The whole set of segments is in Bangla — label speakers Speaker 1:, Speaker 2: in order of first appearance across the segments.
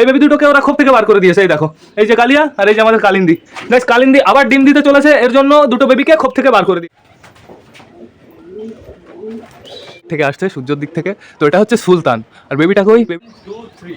Speaker 1: এই বেবি দুটোকে ওরা খোপ থেকে বার করে দিয়েছে, এই দেখো। এই যে কালিয়া আর এই যে আমাদের কালিন্দি। গাইস কালিন্দি আবার ডিম দিতে চলেছে, এর জন্য দুটো বেবিকে খোপ থেকে বার করে দিই থেকে আসছে, সূর্যর দিক থেকে। তো এটা হচ্ছে সুলতান। আর বেবিটা কই? টু থ্রি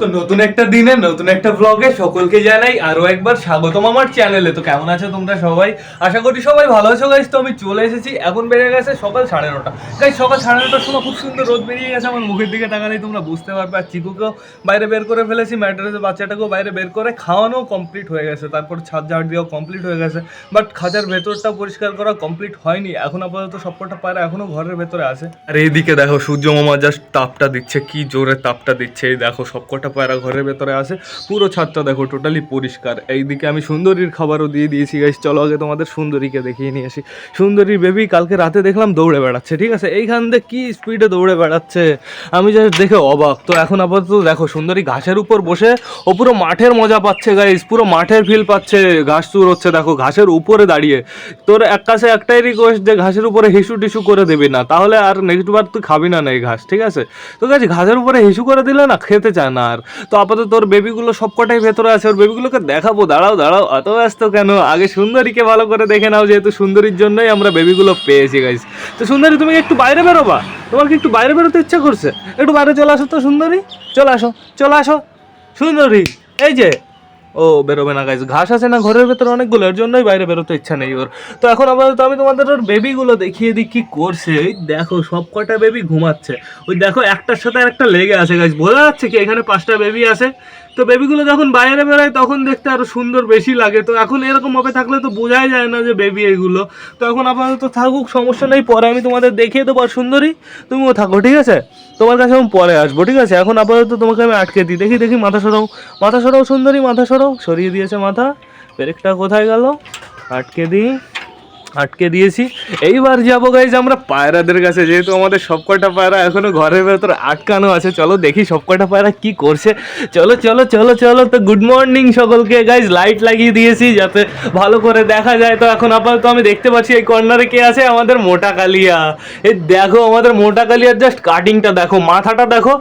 Speaker 1: তো নতুন একটা দিনে, নতুন একটা ব্লগে সকলকে জানাই আরও একবার স্বাগতম আমার চ্যানেলে তো কেমন আছো তোমরা সবাই? আশা করি সবাই ভালো আছো গাইস তো আমি চলে এসেছি। এখন বেড়ে গেছে সকাল সাড়ে নটা। গাইস সকাল সাড়ে নটার সময় খুব সুন্দর রোদ বেরিয়ে গেছে। আমার মুখের দিকে তাকালেই তোমরা বুঝতে পারবে। আর চিকুকেও বাইরে বের করে ফেলেছি। ম্যাট্রেসে বাচ্চাটাকেও বাইরে বের করে খাওয়ানো কমপ্লিট হয়ে গেছে। তারপর ছাদ ঝাড় দেওয়া কমপ্লিট হয়ে গেছে। বাট খাঁচার ভেতরটা পরিষ্কার করা কমপ্লিট হয়নি। এখন আপাতত সবকটা পায়রা এখনও ঘরের ভেতরে আছে। আর এইদিকে দেখো সূর্য মামা জাস্ট তাপটা দিচ্ছে। কি জোরে তাপটা দিচ্ছে। এই দেখো সবকটা পায়রা ঘরের ভেতরে আছে পুরো ছাদটা দেখো টোটালি পরিষ্কার। এইদিকে আমি সুন্দরীর খাবারও দিয়ে দিয়েছি গাইস চলো আগে তোমাদের সুন্দরীকে দেখিয়ে নিয়ে আসি। সুন্দরীর বেবি কালকে রাতে দেখলাম দৌড়ে বেড়াচ্ছে, ঠিক আছে? এইখান থেকে কী স্পিডে দৌড়ে বেড়াচ্ছে? আমি জাস্ট দেখে অবাক। তো এখন আপাতত দেখো, সুন্দরী ঘাসের উপর বসে, ও পুরো মাঠের মজা পাচ্ছে গাইস পুরো মাঠের ফিল পাচ্ছে। ঘাস চুর হচ্ছে, দেখো, ঘাসের উপরে দাঁড়িয়ে। তোর এক কাছে একটাই রিকোয়েস্ট যে ঘাসের উপরে হিসু টিসু করে দিবি না। তাহলে আর নেক্সট বার তুই খাবি না না এই ঘাস, ঠিক আছে? তো গাছ ঘাসের উপরে হিসু করে দিলে না খেতে চায় না তো আপাতত তোর বেবিগুলো সবকটাই ভেতরে আছে, ওর বেবিগুলোকে দেখাবো। দাঁড়াও দাঁড়াও, এত ব্যস্ত কেন? আগে সুন্দরীকে ভালো করে দেখে নাও, যেহেতু সুন্দরীর জন্যই আমরা বেবিগুলো পেয়েছি গাইস তো সুন্দরী, তুমি একটু বাইরে বেরোবা? তোমার কি একটু বাইরে বেরোতে ইচ্ছা করছে? একটু বাইরে চলে আসো তো, সুন্দরী। চলে আসো চলে আসো। সুন্দরী, এই যে ও, বেরোবে না গাইজ ঘাস আছে না ঘরের ভেতরে অনেকগুলো, এর জন্যই বাইরে বেরোতে ইচ্ছা নেই ওর। তো এখন আপাতত আমি তোমাদের ওর বেবিগুলো দেখিয়ে দিই কি করছে। দেখো সব কটা বেবি ঘুমাচ্ছে। ওই দেখো, একটার সাথে একটা লেগে আছে গাইজ বোঝা যাচ্ছে কি এখানে পাঁচটা বেবি আছে? তো বেবিগুলো যখন বাইরে বেরোয়, তখন দেখতে আরও সুন্দর বেশি লাগে। তো এখন এরকম ভাবে থাকলে তো বোঝাই যায় না যে বেবি এগুলো। তো এখন আপাতত থাকুক, সমস্যা নেই, পরে আমি তোমাদের দেখিয়ে দেবো। আর সুন্দরী, তুমিও থাকো, ঠিক আছে? তোমার কাছে আমি পরে আসব, ঠিক আছে? এখন আপাতত তোমাকে আমি আটকে দিই। দেখি দেখি, মাথা সরাও। মাথা সরাও, সুন্দরী, মাথা সরাও। সরিয়ে দিয়েছে মাথা। ব্রেকটা কোথায় গেল? আটকে দিই। আটকে দিয়েছি। এইবার যাব গাইজ আমরা পায়রাদের কাছে। যেহেতু আমাদের সবকটা পায়রা এখনও ঘরের ভেতর আটকানো আছে, চলো দেখি সবকটা পায়রা কি করছে। চলো চলো চলো চলো, তো গুড মর্নিং সকলকে। গাইজ লাইট লাগিয়ে দিয়েছি যাতে ভালো করে দেখা যায়। তো এখন আপাতত আমি দেখতে পাচ্ছি এই কর্নারে কে আছে? আমাদের মোটা কালিয়া। এই দেখো, আমাদের মোটা কালিয়ার জাস্ট কাটিংটা দেখো, মাথাটা দেখো।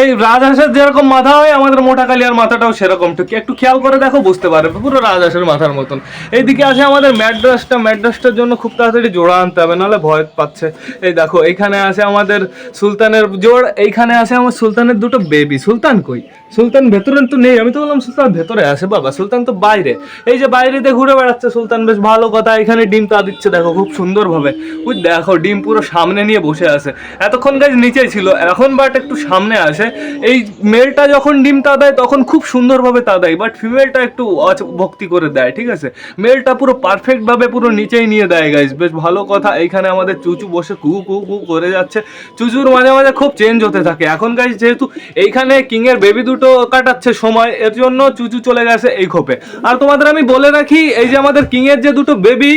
Speaker 1: এই রাজহাঁসের যেরকম মাথা হয়, আমাদের মোটা কালিয়ার মাথাটাও সেরকম। একটু একটু খেয়াল করে দেখো, বুঝতে পারবে, পুরো রাজহাঁসের মাথার মতন। এইদিকে আছে আমাদের ম্যাড্রাসটা ম্যাড্রাসটার জন্য খুব তাড়াতাড়ি জোড়া আনতে হবে, নাহলে ভয় পাচ্ছে। এই দেখো এইখানে আছে আমাদের সুলতানের জোড়, এইখানে আছে আমার সুলতানের দুটো বেবি সুলতান কই? সুলতান ভেতরে তো নেই, আমি তো বললাম সুলতান ভেতরে আছে বাবা, সুলতান তো বাইরে। এই যে বাইরেতে ঘুরে বেড়াচ্ছে সুলতান, বেশ ভালো কথা, এখানে ডিম তা দিচ্ছে, দেখো খুব সুন্দরভাবে। ওই দেখো, ডিম পুরো সামনে নিয়ে বসে আছে। এতক্ষণ গাছ নিচে ছিল, এখন বাট একটু সামনে আসে এই মেলটা যখন ডিম তা দেয়, তখন খুব সুন্দরভাবে তা দেয় বাট ফিমেলটা একটু ভক্তি করে দেয়, ঠিক আছে? মেলটা পুরো পারফেক্টভাবে পুরো নিচেই নিয়ে দেয় গাইজ বেশ ভালো কথা। আমাদের চুচু বসে কু কু কু করে যাচ্ছে। চুচুর মাঝে মাঝে খুব চেঞ্জ হতে থাকে। এখন গাইজ যেহেতু এইখানে কিং এর বেবি দুটো কাটাচ্ছে সময়, এর জন্য চুচু চলে গেছে এই খোপে। আর তোমাদের আমি বলে রাখি, এই যে আমাদের কিং এর যে দুটো বেবি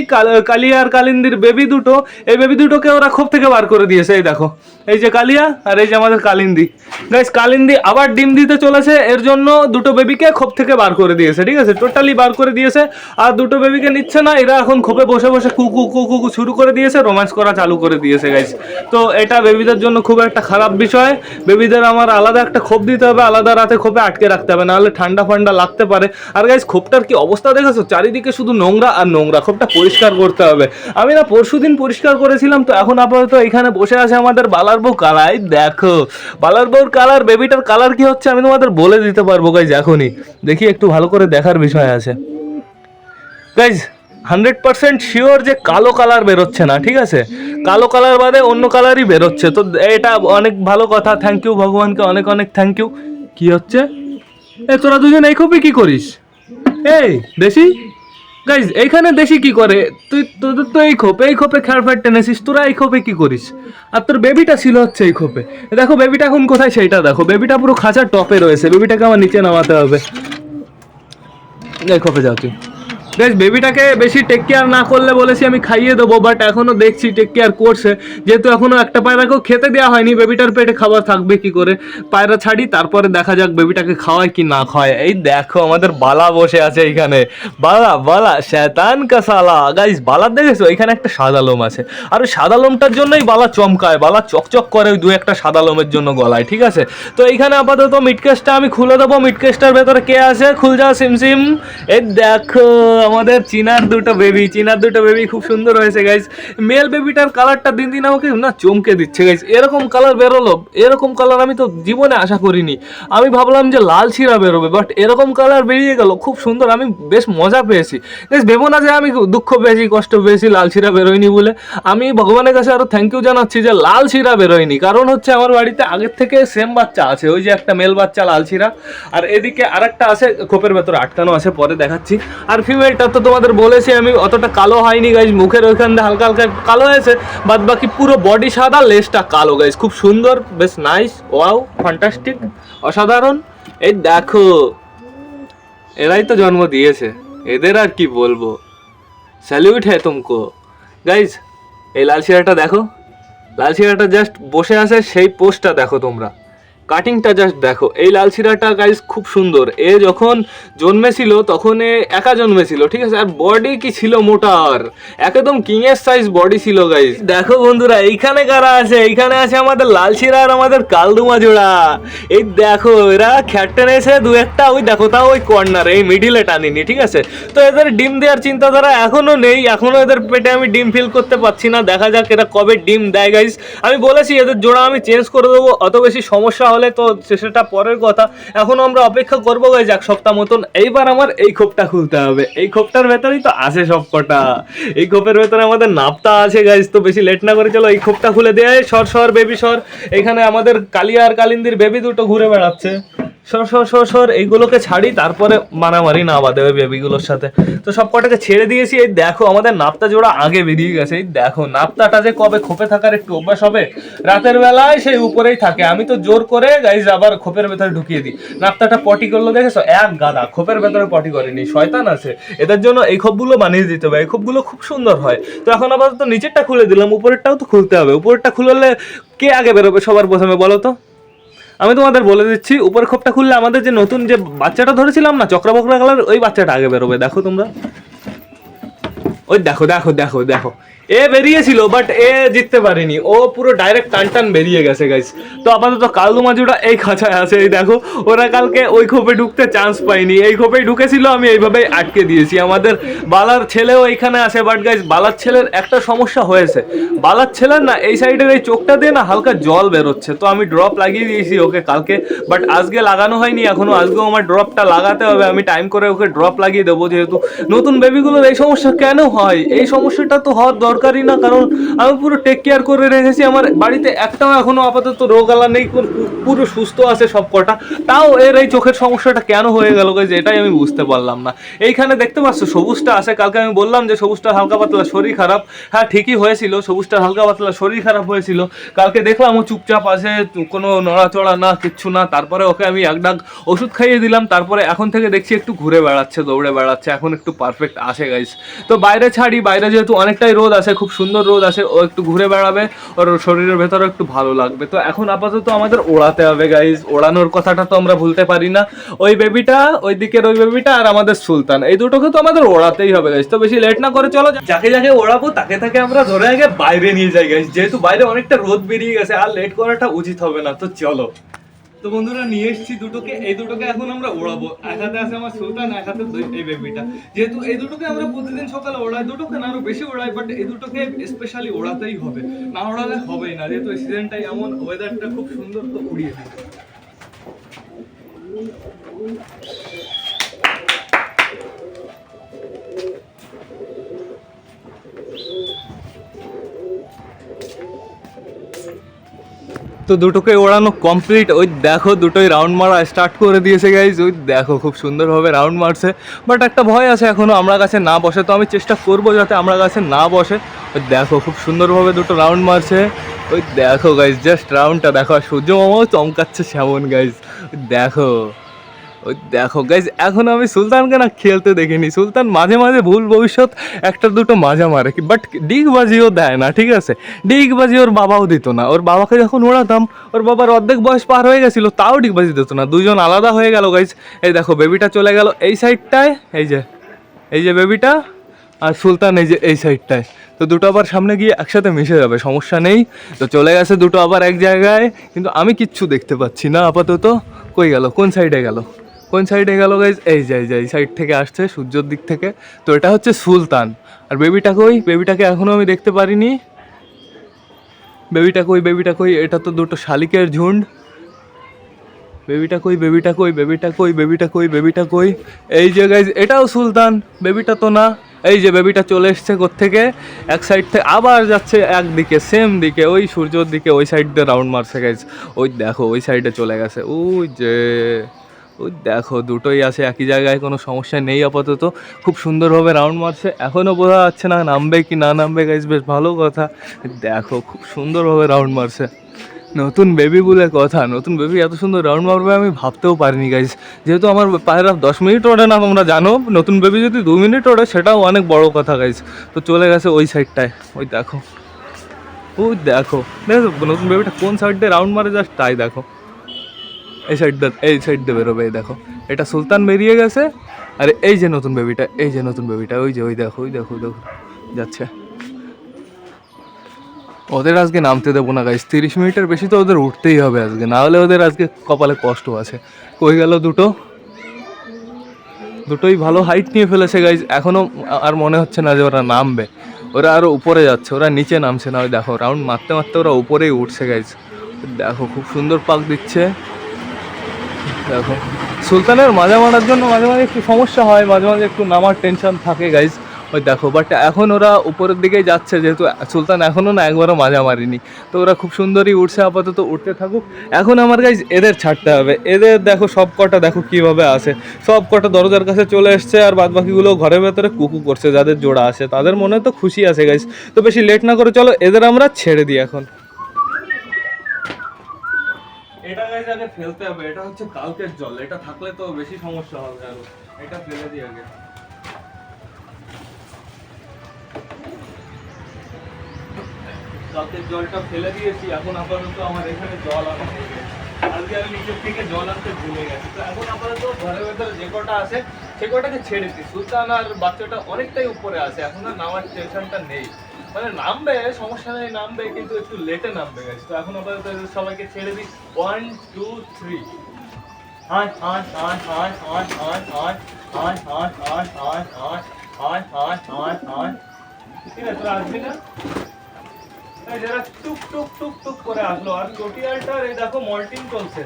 Speaker 1: কালিয়া আর কালিন্দির বেবি দুটো, এই বেবি দুটোকে ওরা খোপ থেকে বার করে দিয়েছে, এই দেখো। এই যে কালিয়া আর এই যে আমাদের কালিন্দি। গাইস কালিন্দি আবার ডিম দিতে চলেছে, এর জন্য দুটো বেবিকে খোপ থেকে বার করে দিয়েছে, ঠিক আছে? টোটালি বার করে দিয়েছে। আর দুটো বেবিকে নিচ্ছে না, এরা এখন খোপে বসে বসে কুকু কুকু শুরু করে দিয়েছে রোম্যান্স করা চালু করে দিয়েছে গাইস তো এটা বেবিদের জন্য খুব একটা খারাপ বিষয়। বেবিদের আমার আলাদা একটা খোপ দিতে হবে, আলাদা রাতে খোপে আটকে রাখতে হবে, নাহলে ঠান্ডা ফান্ডা লাগতে পারে। আর গাইস খোপটার কি অবস্থা দেখেছ? চারিদিকে শুধু নোংরা আর নোংরা খোপটা পরিষ্কার করতে হবে। আমি না পরশুদিন পরিষ্কার করেছিলাম, তো এখন আপাতত এখানে বসে আছে আমাদের বালার বউ কালাই। দেখো, বালার বউর কালার, বেবিটার কালার কি হচ্ছে আমি তোমাদের বলে দিতে পারব গাইজ এখনই। দেখি একটু ভালো করে দেখার বিষয় আছে। গাইজ হান্ড্রেড পার্সেন্ট শিওর যে কালো কালার বেরোচ্ছে না, ঠিক আছে? কালো কালার বাদে অন্য কালারই বেরোচ্ছে। তো এটা অনেক ভালো কথা থ্যাংক ইউ ভগবানকে অনেক অনেক থ্যাংক ইউ কি হচ্ছে? এ, তোরা দুজন এই কপি কি করিস? এই, দেশি? গাইজ এইখানে দেশি কি করে? তুই, তোদের তো এই খোপে এই খোপে খেয়ার ফ্যাট টেনেছিস তোরা এই খোপে কি করিস? আর তোর বেবিটা ছিল হচ্ছে এই খোপে। দেখো, বেবিটা এখন কোথায়? সেইটা দেখো। বেবিটা পুরো খাঁচার টপে রয়েছে। বেবিটাকে আমার নিচে নামাতে হবে। এই খোপে যাও তুই। বেশ, বেবিটাকে বেশি টেক কেয়ার না করলে বলেছি আমি খাইয়ে দেবো বাট এখনও দেখছি টেক কেয়ার করছে। যেহেতু এখনও একটা পায়রাকেও খেতে দেওয়া হয়নি, বেবিটার পেটে খাবার থাকবে কি করে? পায়রা ছাড়ি, তারপরে দেখা যাক বেবিটাকে খাওয়ায় কি না খাওয়ায়। এই দেখো, আমাদের বালা বসে আছে এইখানে। বালা বালা শেতান কাসালা গাইস বালা দেখেছ? এখানে একটা সাদা লোম আছে। আর ওই সাদা লোমটার জন্যই বালা চমকায়। বালা চকচক করে ওই দু একটা সাদা লোমের জন্য গলায়, ঠিক আছে? তো এইখানে আপাতত মিটকেসটা আমি খুলে দেবো। মিটকেসটার ভেতরে কে আছে? খুলজা সিমসিম এই দেখো আমাদের চিনার দুটো বেবি চিনার দুটো বেবি খুব সুন্দর হয়েছে গাইজ মেল বেবিটার কালারটা দিন দিন আমাকে না চমকে দিচ্ছে গাইজ এরকম কালার বেরোলো, এরকম কালার আমি তো জীবনে আশা করিনি। আমি ভাবলাম যে লাল ছিঁড়া বেরোবে বাট এরকম কালার বেরিয়ে গেল, খুব সুন্দর, আমি বেশ মজা পেয়েছি। গাইজ ভেবো না যে আমি দুঃখ পেয়েছি, কষ্ট পেয়েছি, লাল ছিঁড়া বেরোয়নি বলে। আমি ভগবানের কাছে আরও থ্যাংক ইউ জানাচ্ছি যে লাল ছিঁড়া বেরোয়নি। কারণ হচ্ছে আমার বাড়িতে আগের থেকে সেম বাচ্চা আছে, ওই যে একটা মেল বাচ্চা লাল ছিঁড়া আর এদিকে আরেকটা আছে, খোপের ভেতরে আটকানো আছে, পরে দেখাচ্ছি। আর ফিমেলটা তো তোমাদের বলেছি আমি, অতটা কালো হয়নি গাইজ মুখের ওইখান দিয়ে হালকা হালকা কালো হয়েছে, বাদ বাকি পুরো বডি সাদা লেসটা কালো গাইজ খুব সুন্দর, বেশ নাইস ওয়াও ফ্যান্টাস্টিক অসাধারণ। এই দেখো, এরাই তো জন্ম দিয়েছে। এদের আর কি বলব? স্যালিউট হ্যাঁ তুমকো গাইজ এই লাল শিরাটা দেখো। লাল শিরাটা জাস্ট বসে আছে, সেই পোস্টটা দেখো তোমরা। কাটিংটা জাস্ট দেখো, এই লাল শিরাটা গাইজ খুব সুন্দর। এ যখন জন্মেছিল, তখন এ একা জন্মেছিল, ঠিক আছে? আর বডি কি ছিল মোটার একদম কিং এর সাইজ বডি ছিল গাইজ দেখো বন্ধুরা, এইখানে কারা আছে? এইখানে আছে আমাদের লাল শিরা আর আমাদের কালদুমা জোড়া। এই দেখো, এরা খ্যাট টেনেছে দু একটা ওই দেখো তাও ওই কর্নার এই মিডিলে টানিনি, ঠিক আছে? তো এদের ডিম দেওয়ার চিন্তাধারা এখনও নেই, এখনও এদের পেটে আমি ডিম ফিল করতে পারছি না। দেখা যাক এরা কবে ডিম দেয় গাইজ আমি বলেছি, এদের জোড়া আমি চেঞ্জ করে দেবো, অত বেশি সমস্যা হলে তো সেটা পরের কথা। এখন আমরা অপেক্ষা করব গাইজ এক সপ্তাহ মতন। এইবার আমার এই খোপটা খুলতে হবে। এই খোপটার ভেতরেই তো আছে সব কটা এই খোপের ভেতরে আমাদের নাপতা আছে গাইজ তো বেশি লেট না করে চলো এই খোপটা খুলে দেয় সর সর বেবি সর। এখানে আমাদের কালিয়া আর কালিন্দির বেবি দুটো ঘুরে বেড়াচ্ছে। সর সর সর সর, এইগুলোকে ছাড়ি, তারপরে মারামারি না বাদে ওই বেবিগুলোর সাথে। তো সব কটাকে ছেড়ে দিয়েছি, এই দেখো আমাদের নাপতা জোড়া আগে বেরিয়ে গেছে, এই দেখো নাপতাটা যে কবে খোপে থাকার একটু অভ্যাস হবে, রাতের বেলায় সেই উপরেই থাকে। আমি তো জোর করে গাইজ আবার খোপের ভেতরে ঢুকিয়ে দিই। নাপতাটা পটি করল, দেখেছ? এক গাদা, খোপের ভেতরে পটি করেনি, শয়তান আছে। এদের জন্য এই খোপগুলো বানিয়ে দিতে হবে, এই খোপগুলো খুব সুন্দর হয়। তো এখন আপাতত নিচেরটা খুলে দিলাম, উপরেরটাও তো খুলতে হবে। উপরেরটা খুললে কে আগে বেরোবে সবার প্রথমে, বলো তো? আমি তোমাদের বলে দিচ্ছি, উপরের খোপটা খুললে আমাদের যে নতুন যে বাচ্চাটা ধরেছিলাম না চক্রা বকরা কালার, ওই বাচ্চাটা আগে বেরোবে, দেখো তোমরা। ওই দেখো দেখো দেখো দেখো। এ বেরিয়েছিল বাট এ জিততে পারেনি। ও পুরো ডাইরেক্ট টান টান বেরিয়ে গেছে গাইস তো আপাতত কালদু মাজুটা এই খাঁচায় আছে, এই দেখো। ওরা কালকে ওই খোপে ঢুকতে চান্স পাইনি এই খোপেই ঢুকেছিল, আমি এইভাবেই আটকে দিয়েছি। আমাদের বালার ছেলেও এইখানে আছে বাট গাইস বালার ছেলের একটা সমস্যা হয়েছে। বালার ছেলের না, এই সাইডের এই চোখটা দিয়ে না হালকা জল বেরোচ্ছে। তো আমি ড্রপ লাগিয়ে দিয়েছি ওকে কালকে বাট আজকে লাগানো হয়নি, এখনও আজকেও আমার ড্রপটা লাগাতে হবে। আমি টাইম করে ওকে ড্রপ লাগিয়ে দেবো যেহেতু। নতুন বেবিগুলোর এই সমস্যা কেন হয়? এই সমস্যাটা তো হওয়ার দরকারই না, কারণ আমি পুরো টেক কেয়ার করে রেখেছি। আমার বাড়িতে একটাও এখনও আপাতত রোগ আলা নেই, পুরো- সুস্থ আছে সব কটা। তাও এর এই চোখের সমস্যাটা কেন হয়ে গেল যে এটাই আমি বুঝতে পারলাম না। এইখানে দেখতে পাচ্ছ, সবুজটা আছে। কালকে আমি বললাম যে সবুজটা হালকা পাতলা, শরীর খারাপ। হ্যাঁ ঠিকই হয়েছিল, সবুজটা হালকা পাতলা, শরীর খারাপ হয়েছিল। কালকে দেখলাম ও চুপচাপ আছে, কোনো নড়াচড়া না, কিচ্ছু না। তারপরে ওকে আমি এক ডাক ওষুধ খাইয়ে দিলাম। তারপরে এখন থেকে দেখছি একটু ঘুরে বেড়াচ্ছে, দৌড়ে বেড়াচ্ছে। এখন একটু পারফেক্ট আসে গাইস তো বাইরে ছাড়ি, বাইরে যেহেতু অনেকটাই রোদ আছে খুব সুন্দর রোদ আছে ও একটু ঘুরে বেড়াবে, ওর শরীরের ভেতরে একটু ভালো লাগবে। তো এখন আপাতত আমাদের ওড়াতে হবে গাইস ওড়ানোর কথাটা তো আমরা ভুলতে পারি না। ওই বেবিটা ওই দিকের ওই বেবিটা আর আমাদের সুলতান। এই দুটোকে তো আমাদের ওড়াতেই হবে গাইস তো বেশি লেট না করে চলো যাকে যাকে ওড়াবো, তাকে তাকে আমরা ধরে আগে বাইরে নিয়ে যাই গাইস যেহেতু বাইরে অনেকটা রোদ বেরিয়ে গেছে, আর লেট করাটা উচিত হবে না, তো চলো। তো বন্ধুরা, নিয়ে এসেছি দুটোকে। এই দুটোকে এখন আমরা ওড়াবো। এক হাতে আছে আমার সুলতান, এক হাতে এই বেবিটা। যেহেতু এই দুটোকে আমরা প্রতিদিন সকালে ওড়াই, দুটোকে না আরও বেশি ওড়াই বাট এই দুটোকে স্পেশালি ওড়াতেই হবে। না ওড়ালে হবেই না, যেহেতু এই সিজনটাই এমন ওয়েদারটা খুব সুন্দর তো উড়িয়ে দিই তো দুটোকে ওড়ানো কমপ্লিট ওই দেখো দুটোই রাউন্ড মারা স্টার্ট করে দিয়েছে গাইজ ওই দেখো খুব সুন্দরভাবে রাউন্ড মারছে। বাট একটা ভয় আছে এখনও আমরা কাছে না বসে। তো আমি চেষ্টা করব যাতে আমরা কাছে না বসে। ওই দেখো খুব সুন্দরভাবে দুটো রাউন্ড মারছে। ওই দেখো গাইজ জাস্ট রাউন্ডটা দেখো। আর সূর্য মামাও চমকাচ্ছে সেমন গাইজ দেখো। ওই দেখো গাইজ এখন আমি সুলতানকে না খেলতে দেখিনি। সুলতান মাঝে মাঝে ভুল ভবিষ্যৎ একটা দুটো মাজা মারে কি বাট ডিগবাজিও দেয় না, ঠিক আছে? ডিগবাজি ওর বাবাও দিত না। ওর বাবাকে যখন ওড়াতাম, ওর বাবার অর্ধেক বয়স পার হয়ে গেছিল, তাও ডিগবাজি দিত না। দুজন আলাদা হয়ে গেল গাইজ এই দেখো বেবিটা চলে গেল এই সাইডটায় এই যে এই যে বেবিটা আর সুলতান এই যে এই সাইডটায় তো দুটো আবার সামনে গিয়ে একসাথে মিশে যাবে, সমস্যা নেই। তো চলে গেছে দুটো আবার এক জায়গায়, কিন্তু আমি কিচ্ছু দেখতে পাচ্ছি না, আপাতত। কই গেল? কোন সাইডে গেল? কোন সাইডে গেল গাইজ এই যে এই যে, এই সাইড থেকে আসছে, সূর্যর দিক থেকে। তো এটা হচ্ছে সুলতান। আর বেবিটা কই? বেবিটাকে এখনও আমি দেখতে পারিনি। বেবিটা কই বেবিটা কই? এটা তো দুটো শালিকের ঝুন্ড। বেবিটা কই বেবিটা কই বেবিটা কই বেবিটা কই বেবিটা কই? এই যে গাইজ এটাও সুলতান। বেবিটা তো না। এই যে বেবিটা চলে এসছে থেকে এক সাইড থেকে আবার যাচ্ছে একদিকে সেম দিকে, ওই সূর্যর দিকে, ওই সাইড দিয়ে রাউন্ড মারছে গাইজ ওই দেখো, ওই সাইডে চলে গেছে। ওই যে। ওই দেখো, দুটোই আছে, একই জায়গায়, কোনো সমস্যা নেই আপাতত। খুব সুন্দরভাবে রাউন্ড মারছে। এখনও বোঝা যাচ্ছে না নামবে কি না নামবে গাইজ বেশ ভালো কথা। দেখো, খুব সুন্দরভাবে রাউন্ড মারছে। নতুন বেবি বলে কথা, নতুন বেবি এত সুন্দর রাউন্ড মারবে আমি ভাবতেও পারিনি গাইজ যেহেতু আমার পায়রা দশ মিনিট ওঠে না, তোমরা জানো, নতুন বেবি যদি দু মিনিট ওঠে, সেটাও অনেক বড় কথা গাইজ তো চলে গেছে ওই সাইডটায় ওই দেখো। ওই দেখো। দেখো, নতুন বেবিটা কোন সাইড দিয়ে রাউন্ড মারে জাস্ট তাই দেখো। এই সাইড দিয়ে এই সাইড দিয়ে বেরোবে দেখো। এটা সুলতান বেরিয়ে গেছে, আর এই যে নতুন বেবিটা, এই যে নতুন বেবিটা, ওই যে, ওই দেখো ওই দেখো দেখো, যাচ্ছে। ওদের আজকে নামতে দেবো না গাইজ তিরিশ মিনিটের বেশি তো ওদের উঠতেই হবে আজকে, না হলে ওদের আজকে কপালে কষ্ট আছে। কই গেল দুটো? দুটোই ভালো হাইট নিয়ে ফেলেছে গাইজ এখনও আর মনে হচ্ছে না যে ওরা নামবে। ওরা আরও উপরে যাচ্ছে, ওরা নিচে নামছে, না ওই দেখো রাউন্ড মারতে মারতে ওরা উপরেই উঠছে গাইজ দেখো, খুব সুন্দর পাক দিচ্ছে। দেখো। সুলতানের মাজা মারার জন্য মাঝে মাঝে একটু সমস্যা হয়, মাঝে মাঝে একটু নামার টেনশন থাকে গাইজ ওই দেখো বাট এখন ওরা উপরের দিকেই যাচ্ছে, যেহেতু সুলতান এখনও না একবারও মাজা মারিনি তো ওরা খুব সুন্দরই উঠছে আপাতত উঠতে থাকুক। এখন আমার গাইজ এদের ছাড়তে হবে। এদের দেখো, সব কটা দেখো কীভাবে আসে। সব কটা দরজার কাছে চলে এসছে, আর বাদ বাকিগুলো ঘরের ভেতরে কুকু করছে, যাদের জোড়া আছে তাদের মনে তো খুশি আছে গাইজ তো বেশি লেট না করে চলো, এদের আমরা ছেড়ে দিই এখন। এটা গাইজ আগে ফেলতে হবে, এটা হচ্ছে কালকের জল, এটা থাকলে তো বেশি সমস্যা হবে আরও। এটা ফেলে দিই আগে। কালকের জলটা ফেলে দিয়েছি, এখন আপাতত আমার এখানে জল আনা হয়ে আজকে আমি নিচের থেকে জল আনতে ভুলে গেছি। তো এখন আপাতত ঘরের ভেতরে যে কটা আছে, সে কটাকে ছেড়ে দিই। সুলতান আর বাচ্চাটা অনেকটাই উপরে আছে, এখন আর নামার টেনশনটা নেই। মানে নামবে সমস্যা নেই নামবে কিন্তু একটু লেটে নামবে গেছে তো এখন আপাতত সবাইকে ছেড়ে দিই ওয়ান টু থ্রি আট আট আট আট আট আট আট আট আট আট আট আট আট আট আট আট ঠিক আছে তোরা আসবি না যারা টুক টুক টুক টুক করে আসলো আর চটিয়ালটার এই দেখো মল্টিং চলছে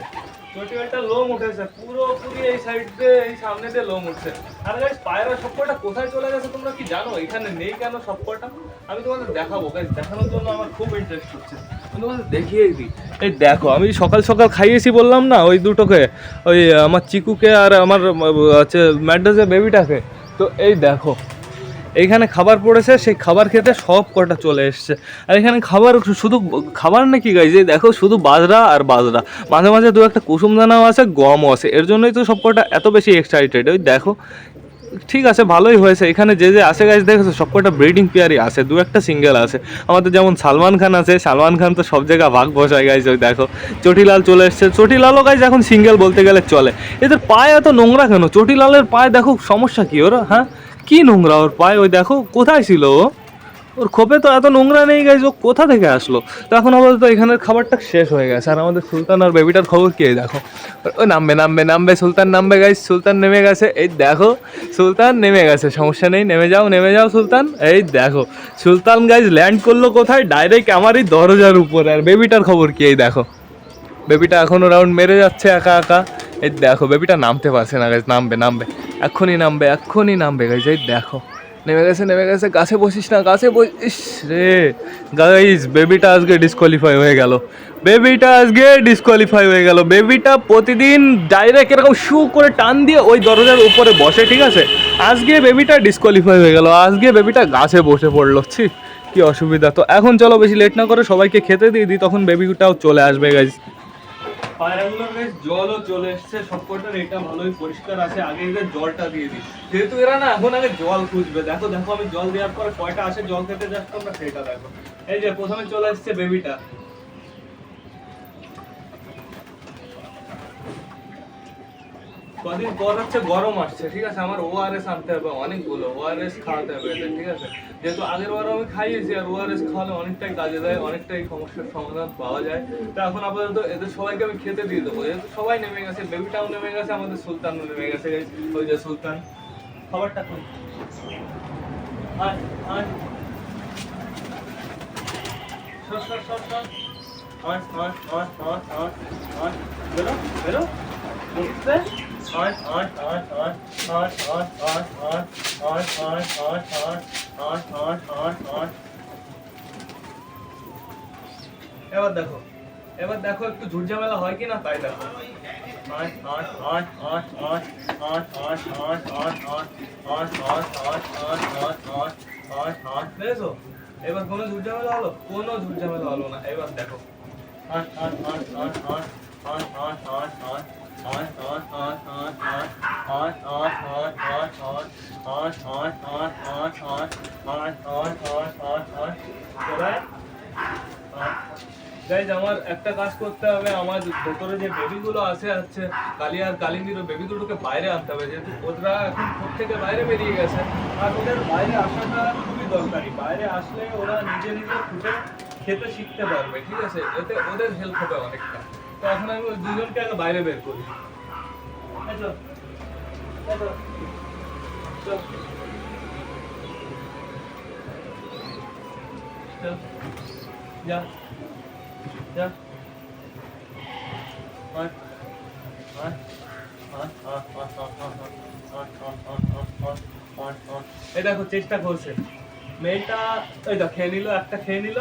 Speaker 1: চটিয়ালটা লোম উঠেছে, পুরোপুরি এই সাইড দিয়ে, এই সামনে দিয়ে লোম উঠছে। আর গাইস পায়রা সবকটা কোথায় চলে গেছে তোমরা কি জানো? এখানে নেই কেন সবকটা? আমি তোমাদের দেখাবো গাইস দেখানোর জন্য আমার খুব ইন্টারেস্ট হচ্ছে। আমি তোমাদের দেখিয়ে দিই। এই দেখো, আমি সকাল সকাল খাইয়েছি বললাম না, ওই দুটোকে, ওই আমার চিকুকে আর আমার হচ্ছে ম্যাড্রাসের বেবিটাকে তো এই দেখো এইখানে খাবার পড়েছে, সেই খাবার খেতে সব কটা চলে এসছে। আর এখানে খাবার শুধু খাবার নাকি গাই যে দেখো শুধু বাজরা আর বাজরা। মাঝে মাঝে দু একটা কুসুম দানাও আছে, গমও আছে। এর জন্যই তো সব কটা এত বেশি এক্সাইটেড ওই দেখো, ঠিক আছে, ভালোই হয়েছে। এখানে যে যে আসে গাছ দেখেছ, সব কটা ব্রিডিং পেয়ারই আছে, দু একটা সিঙ্গেল আছে। আমাদের যেমন সালমান খান আছে, সালমান খান তো সব জায়গায় ভাগ বসায় গাইজ ওই দেখো। চটিলাল চলে এসছে। চটিলালও গাইজ এখন সিঙ্গেল বলতে গেলে চলে। এদের পায়ে এত নোংরা কেন? চটিলালের পায়ে দেখো সমস্যা কী ওরা হ্যাঁ? কি নোংরা? ওর পায়ে ওই দেখো, কোথায় ছিল ও? ওর খোপে তো এত নোংরা নেই গাইজ ও কোথা থেকে আসলো? তো এখন আপাতত এখানের খাবারটা শেষ হয়ে গেছে। আর আমাদের সুলতান আর বেবিটার খবর কে দেখো? ও নামবে নামবে নামবে, সুলতান নামবে গাইজ সুলতান নেমে গেছে। এই দেখো, সুলতান নেমে গেছে, সমস্যা নেই, নেমে যাও নেমে যাও সুলতান। এই দেখো, সুলতান গাইজ ল্যান্ড করল কোথায়? ডাইরেক্ট আমারই দরজার উপরে। আর বেবিটার খবর কি? এই দেখো। বেবিটা এখনও রাউন্ড মেরে যাচ্ছে একা একা। এই দেখো, বেবিটা নামতে পারছে না গাইজ নামবে নামবে। এক্ষুনি নামবে এক্ষুনি নামবে গাইজ এই দেখো। নেমে গেছে নেমে গেছে, গাছে বসিস না, গাছে বসিস রে। গাইজ বেবিটা আজকে ডিসকোয়ালিফাই হয়ে গেল। বেবিটা আজকে ডিসকোয়ালিফাই হয়ে গেল। বেবিটা প্রতিদিন ডাইরেক্ট এরকম শু করে টান দিয়ে ওই দরজার উপরে বসে, ঠিক আছে? আজকে বেবিটা ডিসকোয়ালিফাই হয়ে গেল। আজকে বেবিটা গাছে বসে পড়ল। ছি, কি অসুবিধা। তো এখন চলো বেশি লেট না করে সবাইকে খেতে দিয়ে দিই, তখন বেবিটাও চলে আসবে গাইজ পায়রাগুলোর বেশ জলও চলে এসছে সবকটার এটা ভালোই পরিষ্কার আছে, আগে এদের জলটা দিয়ে দিই যেহেতু এরা না এখন আগে জল খুঁজবে, দেখো দেখো আমি জল দেওয়ার পরে কয়টা আসে, জল খেতে যাচ্ছে তোমরা সেটা দেখো। এই যে প্রথমে চলে এসছে বেবিটা কদিন পর হচ্ছে গরম আসছে, ঠিক আছে? আমার ওআরএস আনতে হবে, অনেকগুলো ওআরএস খাওয়াতে হবে এদের ঠিক আছে? যেহেতু আগের বারও আমি খাইয়েছি, আর ওআরএস খাওয়ালে অনেকটাই কাজে দেয়, অনেকটাই সমস্যার সমাধান পাওয়া যায়। তো এখন আপাতত এদের সবাইকে আমি খেতে দিয়ে দেবো। যেহেতু সবাই নেমে গেছে বেবিটাও নেমে গেছে, আমাদের সুলতানও নেমে গেছে। ওই যে সুলতান। খাবারটা আয় সর সর সর সর আয় আয় আয় বেরো বেরো। এবার দেখো। এবার দেখো একটু ঝুটঝামেলা হয় কি তাই দেখো। এবার কোনো ঝুটঝামেলা হলো? কোনো ঝুটঝামেলা হলো না। এবার দেখো। আয় আয় আয় আয় আয় আয় আয় আয় আয় গাইজ আমার একটা কাজ করতে হবে, আমার ভেতরে যে বেবিগুলো আছে আছে, কালি আর কালিন্দির বেবিগুলোকে বাইরে আনতে হবে, যেহেতু ওরা এখন ঘর থেকে বাইরে বেরিয়ে গেছে। আর ওদের বাইরে আসাটা খুবই দরকারি। বাইরে আসলে ওরা নিজে নিজে খুঁজে খেতে শিখতে পারবে, ঠিক আছে? এতে ওদের হেল্প হবে অনেকটা। তখন আমি ওই দুজনকে আগে বাইরে বের করি এই দেখো চেষ্টা করছে মেয়েটা ওই দেখো খেয়ে নিল একটা খেয়ে নিল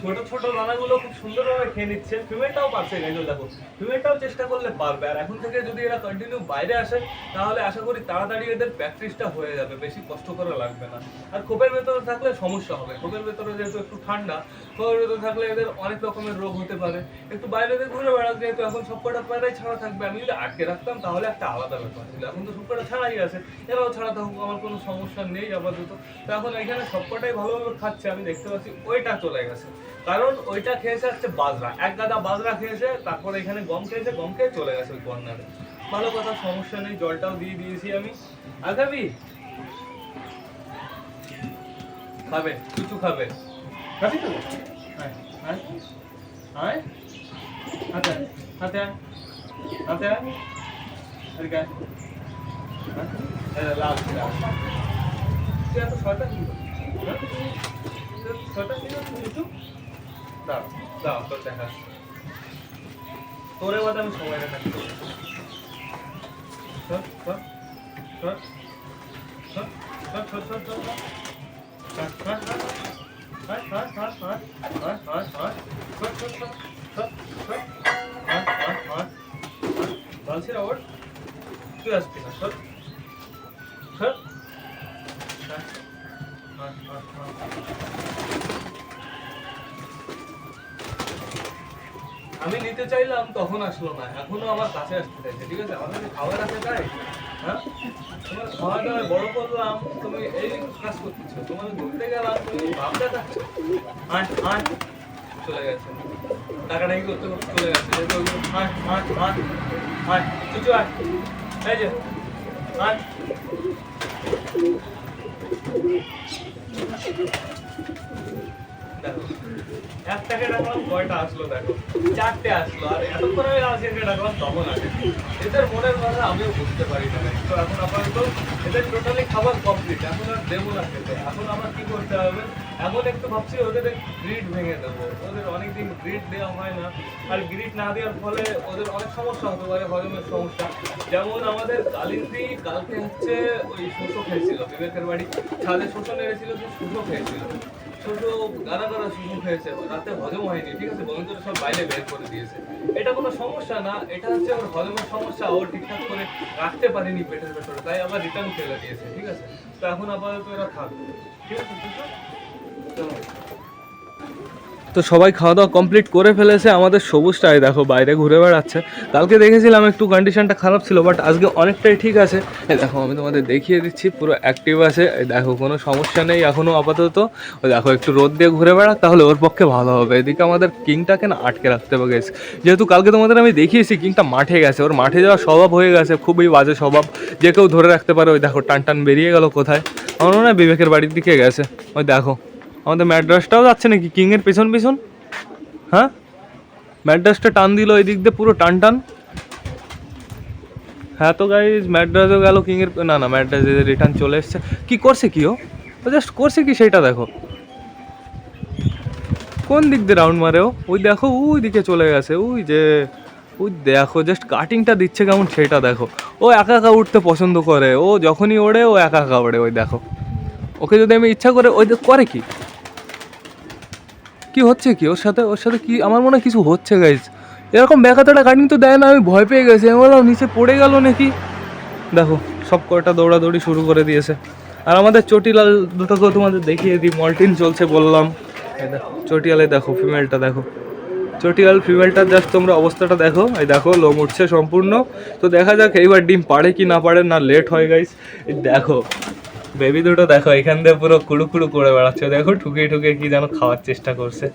Speaker 1: ছোট ছোট দানাগুলো খুব সুন্দরভাবে খেয়ে নিচ্ছে। ফিমেলটাও পারছে গাইজো দেখো ফিমেলটাও চেষ্টা করলে পারবে। আর এখন থেকে যদি এরা কন্টিনিউ বাইরে আসে, তাহলে আশা করি তাড়াতাড়ি এদের প্র্যাকটিসটা হয়ে যাবে। বেশি কষ্ট করা লাগবে না। আর খোপের ভেতরে থাকলে সমস্যা হবে। খোপের ভেতরে যেহেতু একটু ঠান্ডা খোপের ভেতরে থাকলে এদের অনেক রকমের রোগ হতে পারে। একটু বাইরে দিয়ে ঘুরে বেড়াতে যেহেতু এখন সবকটা পায়রাই ছাড়া থাকবে। আমি যদি আটকে রাখতাম, তাহলে একটা আলাদা ব্যাপার ছিল। এখন তো সবকটা ছাড়াই আছে। এরাও ছাড়া থাকুক, আমার কোনো সমস্যা নেই আপাতত। তো এখন এখানে সবকটাই ভালোভাবে খাচ্ছে। আমি দেখতে পাচ্ছি ওইটা চলে গেছে। কারণ ওইটা খেয়েছে হচ্ছে বাজরা এক গাদা বাজরা খেয়েছে তারপর এখানে গম খেয়েছে গম খেয়ে চলে গেছে ওই কর্নারে ভালো কথা সমস্যা নেই জলটাও দিয়ে দিয়েছি আমি আগাবি খাবে কিছু খাবে খাবি তো আয়, আয়, আয়। হাতে হাতে হাতে আয়। হ্যাঁ? এই যে লাল ছিল। তুই এত শয়তান কি? হ্যাঁ? কি মিঠু? দাও, দাও, তোর দেখা। তোরে বাদে আমি সময় দেখাচ্ছি সর, সর, সর, না, সর। সর। হাট, হাট, হাট, হাট। আমি নিতে চাইলাম, তখন আসলো না। এখনও আমার কাছে আসতে চাইছে, ঠিক আছে? আমার কাছে খাবার আছে তাই? হ্যাঁ? তোমার খাওয়া দাওয়া বড় করলাম, তুমি এই কাজ করতেছো। তোমার ঘুরতে গেলাম, তুমি ভাব দেখাচ্ছ আয় আয় চলে গেছে। টাকাটা কি করতে করতে চলে গেছে। আয় আয় আয় আয় চুচু আয় এই যে আয় দেখো একটাকে ডাকলাম কয়টা আসলো দেখো। চারটে আসলো, আর এতক্ষণ আমি রাজকে ডাকলাম তখন আসে এদের মনের কথা আমিও বুঝতে পারি না। তো এখন আপাতত এদের টোটালি খাবার কমপ্লিট এখন আর দেবো না খেতে। এখন আমার কি করতে হবে? এখন একটু ভাবছি, ওদের গ্রিড ভেঙে দেবো। ওদের অনেকদিন গ্রিড দেওয়া হয় না। আর গ্রিড না দেওয়ার ফলে ওদের অনেক সমস্যা হতে পারে, হজমের সমস্যা। যেমন আমাদের কালিন্দি কালকে হচ্ছে ওই শস্য খেয়েছিল বিবেকের বাড়ি। ছাদে শস্য নেড়েছিল সে শস্য খেয়েছিল ছোট গানা গানা শুরু হয়েছে রাতে হজম হয়নি, ঠিক আছে? বন্ধুরা সব বাইরে বের করে দিয়েছে। এটা কোনো সমস্যা না, এটা হচ্ছে ওর হজমের সমস্যা, ও ঠিকঠাক করে রাখতে পারেনি পেটের ভেতরে, তাই আবার রিটার্ন ফেলে দিয়েছে, ঠিক আছে? তো এখন আপাতত এরা থাকবে ঠিক আছে? তো সবাই খাওয়া দাওয়া কমপ্লিট করে ফেলেছে, আমাদের সবুজটাই দেখো বাইরে ঘুরে বেড়াচ্ছে। কালকে দেখেছিলাম একটু কন্ডিশনটা খারাপ ছিল বাট আজকে অনেকটাই ঠিক আছে। দেখো, আমি তোমাদের দেখিয়ে দিচ্ছি, পুরো অ্যাক্টিভ আছে। দেখো, কোনো সমস্যা নেই এখনও আপাতত। দেখো, একটু রোদ দিয়ে ঘুরে বেড়াক, তাহলে ওর পক্ষে ভালো হবে। এদিকে আমাদের কিংটাকে না আটকে রাখতে হবে গেছে যেহেতু কালকে তোমাদের আমি দেখিয়েছি, কিংটা মাঠে গেছে। ওর মাঠে যাওয়ার স্বভাব হয়ে গেছে, খুবই বাজে স্বভাব। যে কেউ ধরে রাখতে পারে, ওই দেখো টান টান বেরিয়ে গেল কোথায়। আমার মনে হয় বিবেকের বাড়ির দিকে গেছে। ওই দেখো আমাদের ম্যাড্রাসটাও যাচ্ছে নাকি? কিংয়ের পেছন পেছন? হ্যাঁ? ম্যাড্রাসটা টান দিল এই দিক দিয়ে পুরো টান টান। হ্যাঁ তো গাইজ ম্যাড্রাসও গেল, কিংয়ের না না, ম্যাড্রাস রিটার্ন চলে এসছে। কি করছে কি ও? জাস্ট করছে কি সেটা দেখো। কোন দিক দিয়ে রাউন্ড মারে ও? ওই দেখো, ওই দিকে চলে গেছে, ওই যে, ওই দেখো জাস্ট কাটিংটা দিচ্ছে কেমন সেটা দেখো। ও একা একা উঠতে পছন্দ করে, ও যখনই ওড়ে, ও একা একা ওড়ে, ওই দেখো। ওকে যদি আমি ইচ্ছা করে, ওই করে কি? কি হচ্ছে কি? ওর সাথে ওর সাথে কি আমার মনে হয় কিছু হচ্ছে গাইজ এরকম ব্যাকাতাটা কাটিং তো দেয় না, আমি ভয় পেয়ে গেছি। আমি বললাম, নিচে পড়ে গেল নাকি? দেখো, সব কয়টা দৌড়াদৌড়ি শুরু করে দিয়েছে। আর আমাদের চটিলাল দুটোকেও তোমাদের দেখিয়ে দিই। মল্টিন চলছে বললাম। চটিয়ালে দেখো ফিমেলটা দেখো। চটিয়াল ফিমেলটার জাস্ট তোমরা অবস্থাটা দেখো। এই দেখো, লোম উঠছে সম্পূর্ণ। তো দেখা যাক এইবার ডিম পাড়ে কি না পারে না লেট হয় গাইস দেখো বেবি দুটো দেখো, এখান দিয়ে পুরো কুড়ু কুড়ু করে বেড়াচ্ছে। দেখো, ঠুকে ঠুকে কি যেন খাওয়ার চেষ্টা করছে।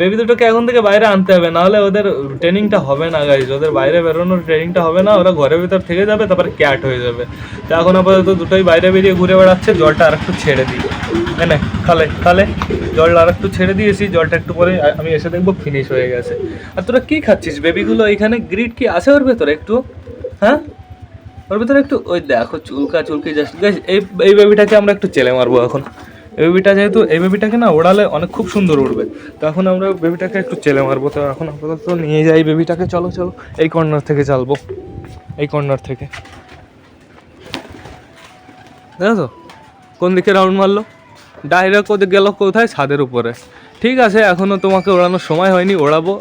Speaker 1: বেবি দুটোকে এখন থেকে বাইরে আনতে হবে, নাহলে ওদের ট্রেনিংটা হবে না গাইজ ওদের বাইরে বেরোনোর ট্রেনিংটা হবে না, ওরা ঘরের ভিতর থেকে যাবে, তারপর ক্যাট হয়ে যাবে। তো এখন আপাতত দুটোই বাইরে বেরিয়ে ঘুরে বেড়াচ্ছে, জলটা আর একটু ছেড়ে দিই। এনে খালে খালে, জলটা আর একটু ছেড়ে দিয়েছি জলটা একটু পরে আমি এসে দেখব ফিনিশ হয়ে গেছে। আর তোরা কী খাচ্ছিস? বেবিগুলো এখানে গ্রিড কি আছে ওর ভেতরে একটু? হ্যাঁ? ওর ভিতরে একটু, ওই দেখো চুলকা চুলকি জাস্ট এই এই বেবিটাকে আমরা একটু চেলে মারবো এখন। এই বেবিটা যেহেতু, এই বেবিটাকে না ওড়ালে অনেক খুব সুন্দর উড়বে। তো এখন আমরা বেবিটাকে একটু চেলে মারবো। তো এখন আপাতত নিয়ে যাই বেবিটাকে চলো চলো, এই কর্নার থেকে চালবো। এই কর্নার থেকে। দেখো তো কোন দিকে রাউন্ড মারলো? ডাইরেক্ট ওদের গেল কোথায়? ছাদের উপরে। ঠিক আছে এখনও তোমাকে ওড়ানোর সময় হয়নি, ওড়াবো।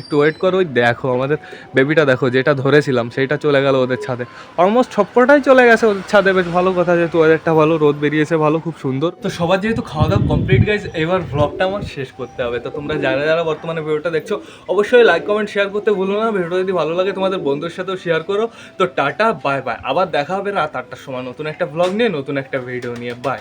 Speaker 1: একটু ওয়েট করো, ওই দেখো আমাদের বেবিটা দেখো, যেটা ধরেছিলাম, সেইটা চলে গেল ওদের ছাদে। অলমোস্ট সবকটাই চলে গেছে ওদের ছাদে, বেশ ভালো কথা যেহেতু ওয়েদারটা ভালো, রোদ বেরিয়েছে, ভালো, খুব সুন্দর। তো সবার যেহেতু খাওয়া দাওয়া কমপ্লিট গাইজ এবার ভ্লগটা আমার শেষ করতে হবে। তো তোমরা যারা যারা বর্তমানে ভিডিওটা দেখছ, অবশ্যই লাইক কমেন্ট শেয়ার করতে ভুলো না। ভিডিওটা যদি ভালো লাগে, তোমাদের বন্ধুর সাথেও শেয়ার করো। তো টাটা বাই বাই আবার দেখা হবে রাত আটটার সময় নতুন একটা ভ্লগ নিয়ে, নতুন একটা ভিডিও নিয়ে। বাই